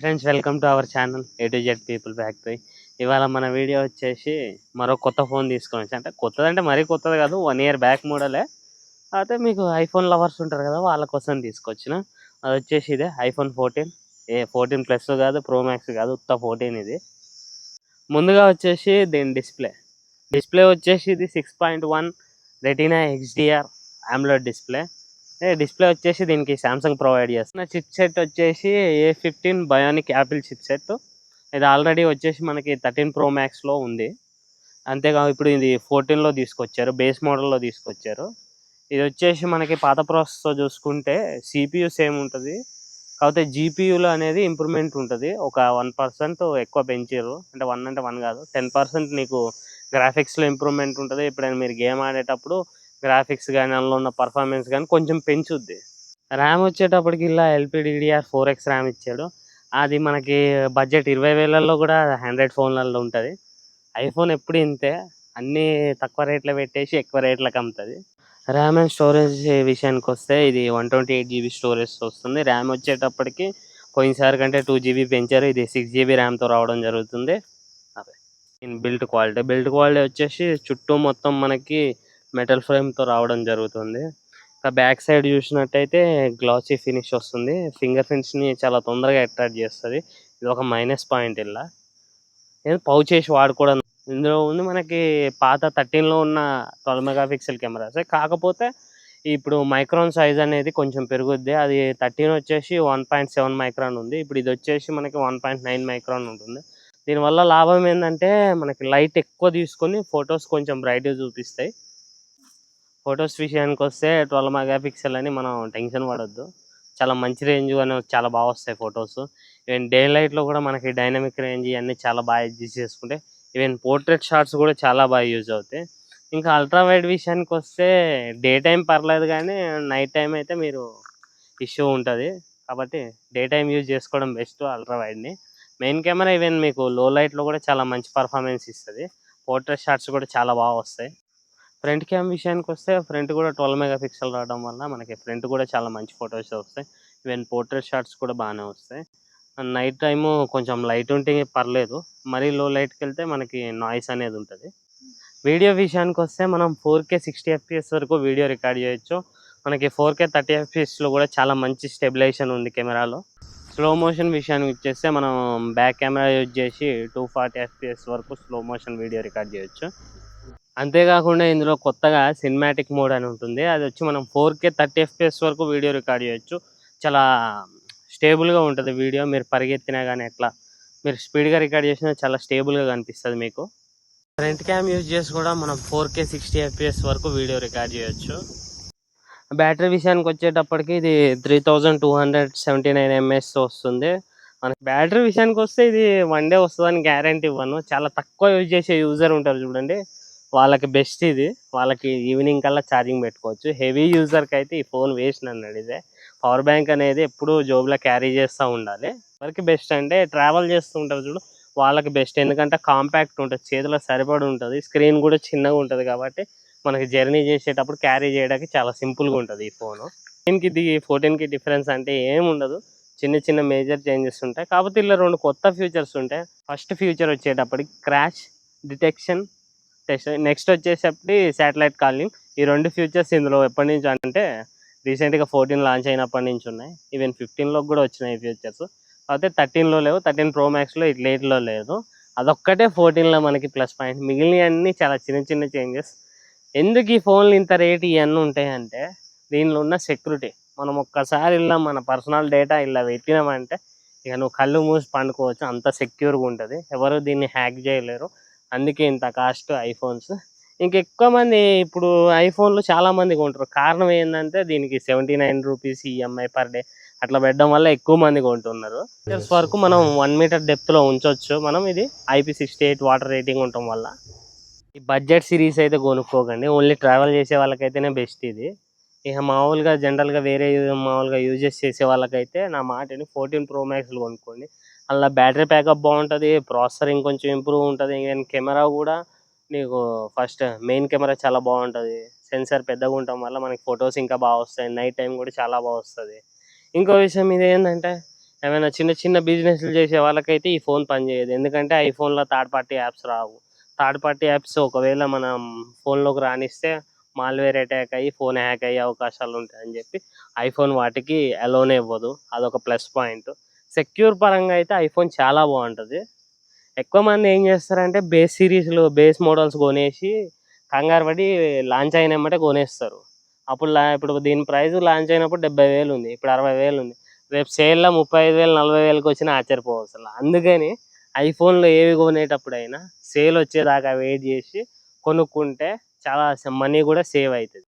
Friends welcome to our channel A to Z people factory ఇవాళ మన video వచ్చేసి మరో కొత్త ఫోన్ తీసుకోవచ్చు అంటే కొత్తది అంటే మరీ కొత్తది కాదు వన్ ఇయర్ బ్యాక్ మోడలే అయితే మీకు ఐఫోన్ లవర్స్ ఉంటారు కదా వాళ్ళ కోసం తీసుకొచ్చిన. అది వచ్చేసి ఇదే iPhone fourteen a fourteen plus కాదు ప్రో మ్యాక్స్ కాదు ఉత్త ఫోర్టీన్ ఇది. ముందుగా వచ్చేసి దీని డిస్ప్లే డిస్ప్లే వచ్చేసి ఇది six point one retina HDR AMOLED display display వచ్చేసి దీనికి శాంసంగ్ ప్రొవైడ్ చేస్తున్న చిప్ సెట్ వచ్చేసి A fifteen bionic Apple chip set ఇది ఆల్రెడీ వచ్చేసి మనకి థర్టీన్ ప్రో మ్యాక్స్లో ఉంది. అంతేకాదు ఇప్పుడు ఇది ఫోర్టీన్లో తీసుకొచ్చారు బేస్ మోడల్లో తీసుకొచ్చారు. ఇది వచ్చేసి మనకి పాత ప్రాసెస్తో చూసుకుంటే సిపియు సేమ్ ఉంటుంది. కాకపోతే జీపీయూలో అనేది ఇంప్రూవ్మెంట్ ఉంటుంది. ఒక వన్ పర్సెంట్ ఎక్కువ పెంచారు అంటే వన్ అంటే వన్ కాదు టెన్ పర్సెంట్ నీకు గ్రాఫిక్స్లో ఇంప్రూవ్మెంట్ ఉంటుంది. ఎప్పుడైనా మీరు గేమ్ ఆడేటప్పుడు గ్రాఫిక్స్ కానీ అందులో ఉన్న పర్ఫార్మెన్స్ కానీ కొంచెం పెంచుద్ది. ర్యామ్ వచ్చేటప్పటికి ఇలా ఎల్పిడిడిఆర్ ఫోర్ ఎక్స్ ర్యామ్ ఇచ్చాడు. అది మనకి బడ్జెట్ ఇరవై వేలల్లో కూడా హండ్రెడ్ ఫోన్లలో ఉంటుంది. ఐఫోన్ ఎప్పుడు ఇంతే అన్నీ తక్కువ రేట్లో పెట్టేసి ఎక్కువ రేట్లకు అమ్ముతుంది. ర్యామ్ అండ్ స్టోరేజ్ విషయానికి వస్తే ఇది one twenty eight GB storage వస్తుంది. ర్యామ్ వచ్చేటప్పటికి పోయినసారి కంటే టూ జీబీ పెంచారు. ఇది సిక్స్ జీబీ ర్యామ్తో రావడం జరుగుతుంది. అదే. In built quality built quality వచ్చేసి చుట్టూ మొత్తం మనకి మెటల్ ఫ్రేమ్తో రావడం జరుగుతుంది. ఇంకా బ్యాక్ సైడ్ చూసినట్టయితే గ్లాసీ ఫినిష్ వస్తుంది. ఫింగర్ ప్రింట్స్ని చాలా తొందరగా అట్రాక్ట్ చేస్తుంది. ఇది ఒక మైనస్ పాయింట్ ఇలా. నేను పౌచ్ చేసి వాడుకోవడం ఇందులో ఉంది మనకి పాత థర్టీన్లో ఉన్న ట్వెల్వ్ మెగా పిక్సెల్ కెమెరాస్. కాకపోతే ఇప్పుడు మైక్రాన్ సైజ్ అనేది కొంచెం పెరుగుద్ది. అది థర్టీన్ వచ్చేసి వన్ పాయింట్ సెవెన్ మైక్రాన్ ఉంది. ఇప్పుడు ఇది వచ్చేసి మనకి వన్ పాయింట్ నైన్ మైక్రాన్ ఉంటుంది. దీనివల్ల లాభం ఏంటంటే మనకి లైట్ ఎక్కువ తీసుకొని ఫొటోస్ కొంచెం బ్రైట్గా చూపిస్తాయి. ఫొటోస్ విషయానికి వస్తే ట్వెల్వ్ మెగా పిక్సెల్ అని మనం టెన్షన్ పడొద్దు. చాలా మంచి రేంజ్ అని చాలా బాగా వస్తాయి ఫొటోస్. ఈవెన్ డే లైట్లో కూడా మనకి డైనమిక్ రేంజ్ ఇవన్నీ చాలా బాగా యూజ్ చేసుకుంటే ఈవెన్ పోర్ట్రేట్ షాట్స్ కూడా చాలా బాగా యూజ్ అవుతాయి. ఇంకా అల్ట్రా వైడ్ విషయానికి వస్తే డే టైం పర్లేదు కానీ నైట్ టైం అయితే మీరు ఇష్యూ ఉంటుంది. కాబట్టి డే టైం యూజ్ చేసుకోవడం బెస్ట్ అల్ట్రా వైడ్ని. మెయిన్ కెమెరా ఈవెన్ మీకు లో లైట్లో కూడా చాలా మంచి పర్ఫార్మెన్స్ ఇస్తుంది. పోర్ట్రేట్ షాట్స్ కూడా చాలా బాగా వస్తాయి. ఫ్రంట్ క్యామ్ విషయానికి వస్తే ఫ్రంట్ కూడా ట్వెల్వ్ మెగా పిక్సెల్ రావడం వల్ల మనకి ఫ్రంట్ కూడా చాలా మంచి ఫొటోస్ వస్తాయి. ఈవెన్ పోర్ట్రేట్ షాట్స్ కూడా బాగానే వస్తాయి. నైట్ టైము కొంచెం లైట్ ఉంటే పర్లేదు. మరీ లో లైట్కి వెళ్తే మనకి నాయిస్ అనేది ఉంటుంది. వీడియో విషయానికి వస్తే మనం ఫోర్ కే సిక్స్టీ ఎఫ్పిఎస్ వరకు వీడియో రికార్డ్ చేయొచ్చు. మనకి ఫోర్ కే థర్టీ ఎఫ్పిఎస్లో కూడా చాలా మంచి స్టెబిలైజేషన్ ఉంది కెమెరాలో. స్లో మోషన్ విషయానికి వచ్చేస్తే మనం బ్యాక్ కెమెరా యూజ్ చేసి టూ ఫార్టీ ఎఫ్పిఎస్ వరకు స్లో మోషన్ వీడియో రికార్డ్ చేయొచ్చు. అంతేకాకుండా ఇందులో కొత్తగా సినిమాటిక్ మోడ్ అని ఉంటుంది. అది వచ్చి మనం ఫోర్ కే థర్టీ ఎఫ్పిఎస్ వరకు వీడియో రికార్డ్ చేయొచ్చు. చాలా స్టేబుల్గా ఉంటుంది వీడియో మీరు పరిగెత్తినా కానీ ఎట్లా మీరు స్పీడ్గా రికార్డ్ చేసినా చాలా స్టేబుల్గా కనిపిస్తుంది మీకు. ఫ్రంట్ క్యామ్ యూజ్ చేసి కూడా మనం ఫోర్ కే సిక్స్టీ ఎఫ్పిఎస్ వరకు వీడియో రికార్డ్ చేయొచ్చు. బ్యాటరీ విషయానికి వచ్చేటప్పటికి ఇది three thousand two hundred seventy nine MS వస్తుంది. మనకి బ్యాటరీ విషయానికి వస్తే ఇది వన్ డే వస్తుందని గ్యారంటీ ఇవ్వను. చాలా తక్కువ యూజ్ చేసే యూజర్ ఉంటారు చూడండి. వాళ్ళకి బెస్ట్ ఇది. వాళ్ళకి ఈవినింగ్ కల్లా ఛార్జింగ్ పెట్టుకోవచ్చు. హెవీ యూజర్కి అయితే ఈ ఫోన్ వేస్ట్ అన్నాడు ఇదే. పవర్ బ్యాంక్ అనేది ఎప్పుడు జోబులో క్యారీ చేస్తూ ఉండాలి. ఎవరికి బెస్ట్ అంటే ట్రావెల్ చేస్తూ ఉంటారు చూడు. వాళ్ళకి బెస్ట్ ఎందుకంటే కాంపాక్ట్ ఉంటుంది. చేతిలో సరిపడి ఉంటుంది. స్క్రీన్ కూడా చిన్నగా ఉంటుంది కాబట్టి మనకి జర్నీ చేసేటప్పుడు క్యారీ చేయడానికి చాలా సింపుల్గా ఉంటుంది ఈ ఫోను దీనికి ఇది ఫోర్టీన్కి డిఫరెన్స్ అంటే ఏం ఉండదు. చిన్న చిన్న మేజర్ చేంజెస్ ఉంటాయి. కాకపోతే ఇలా రెండు కొత్త ఫ్యూచర్స్ ఉంటాయి ఫస్ట్ ఫ్యూచర్ వచ్చేటప్పటికి క్రాష్ డిటెక్షన్ టెస్ట్ నెక్స్ట్ వచ్చేసప్పటి శాటిలైట్ కాలింగ్ ఈ రెండు ఫ్యూచర్స్ ఇందులో ఎప్పటి నుంచి అంటే రీసెంట్గా ఫోర్టీన్ లాంచ్ అయినప్పటి నుంచి ఉన్నాయి. ఈవెన్ ఫిఫ్టీన్లో కూడా వచ్చినాయి ఫ్యూచర్స్ అయితే థర్టీన్లో లేవు. థర్టీన్ ప్రో మ్యాక్స్లో ఇట్లా లేట్లో లేదు. అదొక్కటే ఫోర్టీన్లో మనకి ప్లస్ పాయింట్ మిగిలిన అన్ని చాలా చిన్న చిన్న చేంజెస్ ఎందుకు ఈ ఫోన్లు ఇంత రేట్ ఇవన్నీ ఉంటాయంటే దీనిలో ఉన్న సెక్యూరిటీ మనం ఒక్కసారి ఇలా మన పర్సనల్ డేటా ఇలా పెట్టినామంటే ఇక నువ్వు కళ్ళు మూసి పండుకోవచ్చు. అంత సెక్యూర్గా ఉంటుంది. ఎవరు దీన్ని హ్యాక్ చేయలేరు. అందుకే ఇంత కాస్ట్ ఐఫోన్స్. ఇంకెక్కువ మంది ఇప్పుడు ఐఫోన్లు చాలా మంది కొంటారు. కారణం ఏంటంటే దీనికి seventy nine rupees EMI per day అట్లా పెట్టడం వల్ల ఎక్కువ మంది కొంటున్నారు. మీటర్స్ వరకు మనం వన్ మీటర్ డెప్త్లో ఉంచవచ్చు మనం ఇది IP sixty eight water rating ఉండటం వల్ల. ఈ బడ్జెట్ సిరీస్ అయితే కొనుక్కోకండి. ఓన్లీ ట్రావెల్ చేసే వాళ్ళకైతేనే బెస్ట్ ఇది. ఇక మామూలుగా జనరల్గా వేరే మామూలుగా యూజెస్ చేసే వాళ్ళకైతే నా మాటని ఫోర్టీన్ ప్రో మ్యాక్స్లు కొనుక్కోండి. అలా బ్యాటరీ బ్యాకప్ బాగుంటుంది ప్రాసెసర్ ఇంకొంచెం ఇంప్రూవ్ ఉంటుంది అండ్ కెమెరా కూడా నీకు ఫస్ట్ మెయిన్ కెమెరా చాలా బాగుంటుంది. సెన్సార్ పెద్దగా ఉండటం వల్ల మనకి ఫొటోస్ ఇంకా బాగా వస్తాయి నైట్ టైం కూడా చాలా బాగా వస్తుంది. ఇంకో విషయం ఇది ఏంటంటే ఏమైనా చిన్న చిన్న బిజినెస్లు చేసే వాళ్ళకైతే ఈ ఫోన్ పనిచేయదు ఎందుకంటే ఐఫోన్లో థర్డ్ పార్టీ యాప్స్ రావు. థర్డ్ పార్టీ యాప్స్ ఒకవేళ మనం ఫోన్లోకి రానిస్తే మాల్వేర్ అటాక్ అయ్యి ఫోన్ హ్యాక్ అయ్యే అవకాశాలు ఉంటాయని చెప్పి ఐఫోన్ వాటికి అలోనే ఇవ్వదు. అదొక ప్లస్ పాయింట్. సెక్యూర్ పరంగా అయితే ఐఫోన్ చాలా బాగుంటుంది. ఎక్కువ మంది ఏం చేస్తారంటే బేస్ సిరీస్లు బేస్ మోడల్స్ కొనేసి కంగారు పడి లాంచ్ అయినమ్మటే కొనేస్తారు. అప్పుడు లా- ఇప్పుడు దీని ప్రైస్ లాంచ్ అయినప్పుడు డెబ్బై వేలు ఉంది ఇప్పుడు అరవై వేలు ఉంది. రేపు సేల్లో ముప్పై ఐదు వేలు నలభై వేలకు వచ్చినా ఆశ్చర్యపోవచ్చు అసలు. అందుకని ఐఫోన్లో ఏవి కొనేటప్పుడైనా సేల్ వచ్చేదాకా వెయిట్ చేసి కొనుక్కుంటే చాలా మనీ కూడా సేవ్ అవుతుంది